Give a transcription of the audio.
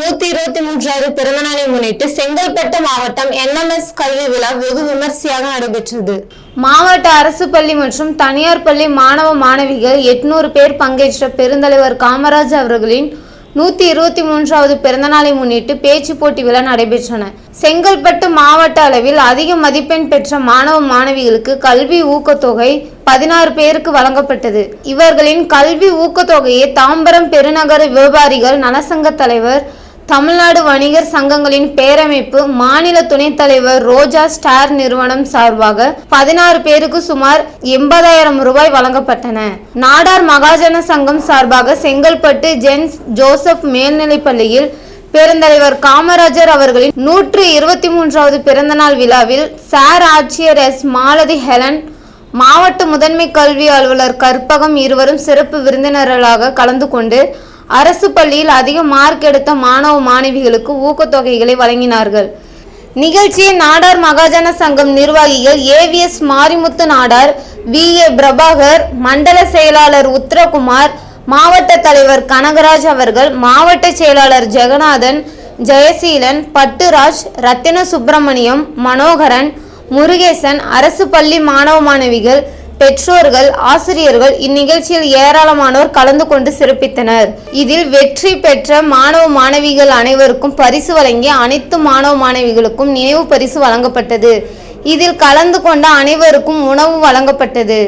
நூத்தி இருபத்தி மூன்றாவது பிறந்த நாளை முன்னிட்டு செங்கல்பட்டு மாவட்டம் என்எம்எஸ் கல்வி விழா வெகு விமர்சையாக நடைபெற்றது. மாவட்ட அரசு பள்ளி மற்றும் தனியார் பள்ளி மாணவ மாணவிகள் எட்நூறு பேர் பங்கேற்ற பெருந்தலைவர் காமராஜ் அவர்களின் நூத்தி இருபத்தி மூன்றாவது பிறந்தநாளை முன்னிட்டு பேச்சு போட்டி விழா நடைபெற்றன. செங்கல்பட்டு மாவட்ட அளவில் அதிக மதிப்பெண் பெற்ற மாணவ மாணவிகளுக்கு கல்வி ஊக்கத்தொகை பதினாறு பேருக்கு வழங்கப்பட்டது. இவர்களின் கல்வி ஊக்கத்தொகையை தாம்பரம் பெருநகர வியாபாரிகள் நலசங்க தலைவர் தமிழ்நாடு வணிகர் சங்கங்களின் பேரமைப்பு மாநில துணைத் தலைவர் ரோஜா ஸ்டார் நிறுவனம் சார்பாக பதினாறு பேருக்கு சுமார் எண்பதாயிரம் ரூபாய் வழங்கப்பட்டன. நாடார் மகாஜன சங்கம் சார்பாக செங்கல்பட்டு ஜென்ஸ் ஜோசப் மேல்நிலைப் பள்ளியில் பெருந்தலைவர் காமராஜர் அவர்களின் நூற்று இருபத்தி மூன்றாவது பிறந்தநாள் விழாவில் சார் ஆட்சியர் எஸ் மாலதி ஹெலன் மாவட்ட முதன்மை கல்வி அலுவலர் கற்பகம் இருவரும் சிறப்பு விருந்தினர்களாக கலந்து கொண்டு அரசு பள்ளியில் அதிக மார்க் எடுத்த மாணவ மாணவிகளுக்கு ஊக்கத்தொகைகளை வழங்கினார்கள். நிகழ்ச்சியை நாடார் மகாஜன சங்கம் நிர்வாகிகள் AVS Marimuthu Nadar V A Prabhakar மண்டல செயலாளர் உத்தரகுமார் மாவட்ட தலைவர் கனகராஜ் அவர்கள் மாவட்ட செயலாளர் ஜெகநாதன் ஜெயசீலன் பட்டுராஜ் ரத்தின சுப்பிரமணியம் மனோகரன் முருகேசன் அரசு பள்ளி மாணவ மாணவிகள் பெற்றோர்கள் ஆசிரியர்கள் இந்நிகழ்ச்சியில் ஏராளமானோர் கலந்து கொண்டு சிறப்பித்தனர். இதில் வெற்றி பெற்ற மாணவ மாணவிகள் அனைவருக்கும் பரிசு வழங்கி அனைத்து மாணவ மாணவிகளுக்கும் நினைவு பரிசு வழங்கப்பட்டது. இதில் கலந்து கொண்ட அனைவருக்கும் உணவு வழங்கப்பட்டது.